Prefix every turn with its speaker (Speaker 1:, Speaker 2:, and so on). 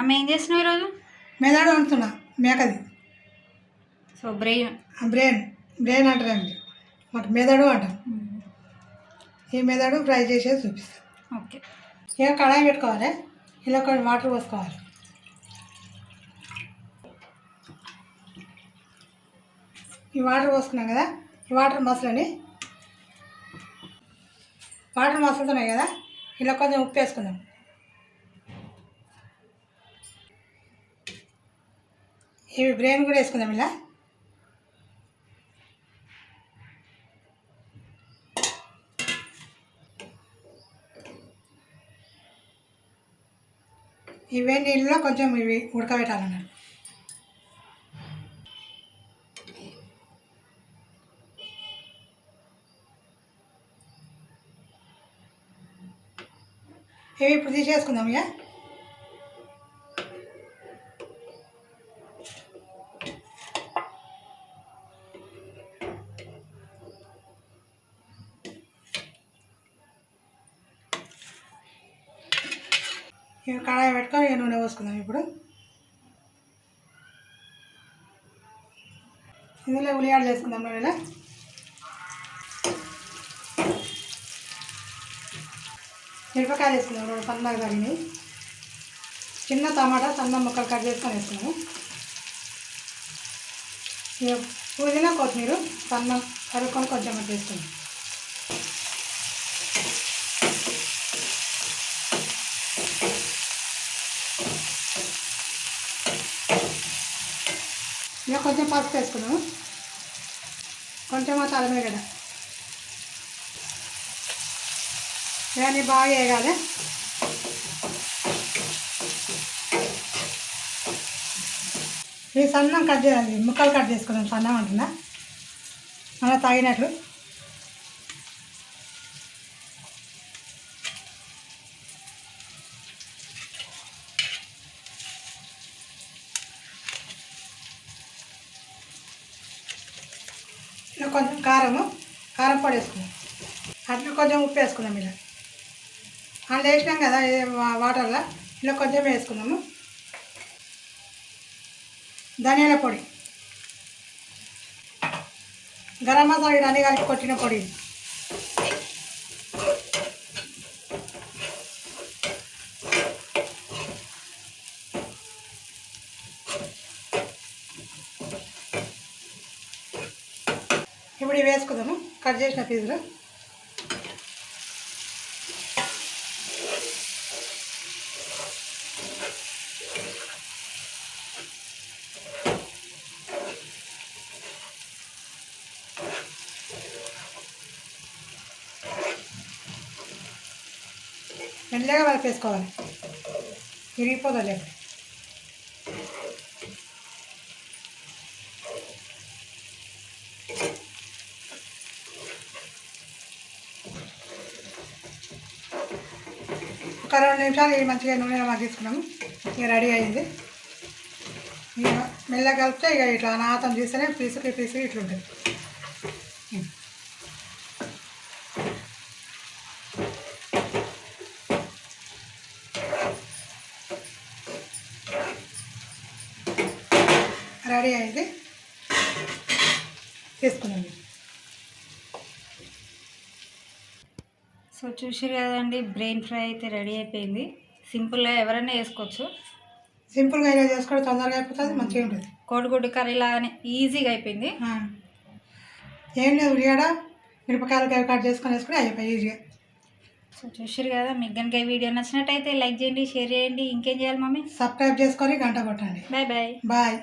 Speaker 1: అమ్మ ఏం చేస్తున్నావు ఈరోజు?
Speaker 2: మెదడు వండుతున్నా మేకది.
Speaker 1: So brain.
Speaker 2: బ్రెయిన్ బ్రెయిన్ అంటారండి మాకు మెదడు అంటాం. ఈ మెదడు ఫ్రై చేసేది చూపిస్తాం.
Speaker 1: ఓకే.
Speaker 2: ఇక కడాయి పెట్టుకోవాలి? ఇలా కొన్ని వాటర్ పోసుకోవాలి. ఈ వాటర్ పోసుకున్నాం కదా? ఈ వాటర్ మసలని వాటర్ మసులుతున్నాయి కదా? ఇలా కొంచెం ఉప్పు వేసుకుందాం. ఇవి బ్రెయిన్ కూడా వేసుకుందాం ఇలా. ఈ వేడి నీళ్ళలో కొంచెం ఇవి ఉడకబెట్టాలన్నారు ఇవి ఇప్పుడు తీసేసుకుందాం ఇక. ఇవి కడాయి పెట్టుకొని ఇక నూనె పోసుకుందాం ఇప్పుడు. ఇందులో ఉల్లిగడ్డ వేసుకుందాం నూనెలో మిరపకాయలు వేసుకుందాం రెండు సన్నగా తగినవి చిన్న టమాటా సన్న ముక్కలు కట్ చేసుకొని వేసుకున్నాము పుదీనా కొత్తిమీర సన్న కరుక్కొని కొంచెం వేసుకున్నాం ఇక కొంచెం పసుపు వేసుకున్నాము కొంచెం తలమే కదా. ఇవన్నీ బాగా వేయాలి ఈ సన్నం కట్ చేయాలి. ముక్కలు కట్ చేసుకున్నాం సన్నం అంటున్నా. మళ్ళీ తాగినట్లు. ఇలా కొంచెం కారము కారం పొడి వేసుకున్నాం అట్లా కొంచెం ఉప్పు వేసుకున్నాం ఇలా. అందులో వేసినాం కదా వాటర్లో. ఇలా కొంచెం వేసుకున్నాము ధనియాల పొడి. గరం మసాలా ఇది అన్ని కలిపి కొట్టిన పొడి ఇప్పుడు ఇవి వేసుకుందాము. కట్ చేసిన పీజులు మెల్లగా వేసుకోవాలి విరిగిపోదా లేదు ఒక రెండు నిమిషాలు ఇవి మంచిగా నూనెలో మగ్గించుకున్నాము ఇక రెడీ అయింది. ఇక మెల్లగా కలిపితే ఇక ఇట్లా అనాథం తీస్తేనే పీసుకి పీసుకి ఇట్లుంటుంది. రెడీ అయింది. తీసుకున్నాం
Speaker 1: సో చూసారు కదండి బ్రెయిన్ ఫ్రై అయితే రెడీ అయిపోయింది. సింపుల్గా ఎవరైనా వేసుకోవచ్చు
Speaker 2: సింపుల్గా ఇలా చేసుకోవడం తొందరగా అయిపోతుంది మంచిగా ఉంటుంది.
Speaker 1: కోడిగుడ్డు కర్రీ లాగానే ఈజీగా అయిపోయింది.
Speaker 2: ఏం లేదు ఉల్లిగడ్డ మిరపకాయలు కట్ చేసుకొని వేసుకుని అయిపోయి ఈజీగా
Speaker 1: సో చూసారు కదా మీకు కనుక ఈ వీడియో నచ్చినట్టయితే లైక్ చేయండి షేర్ చేయండి. ఇంకేం చేయాలి మమ్మీ?
Speaker 2: సబ్స్క్రైబ్ చేసుకొని గంట కొట్టండి.
Speaker 1: Bye bye
Speaker 2: bye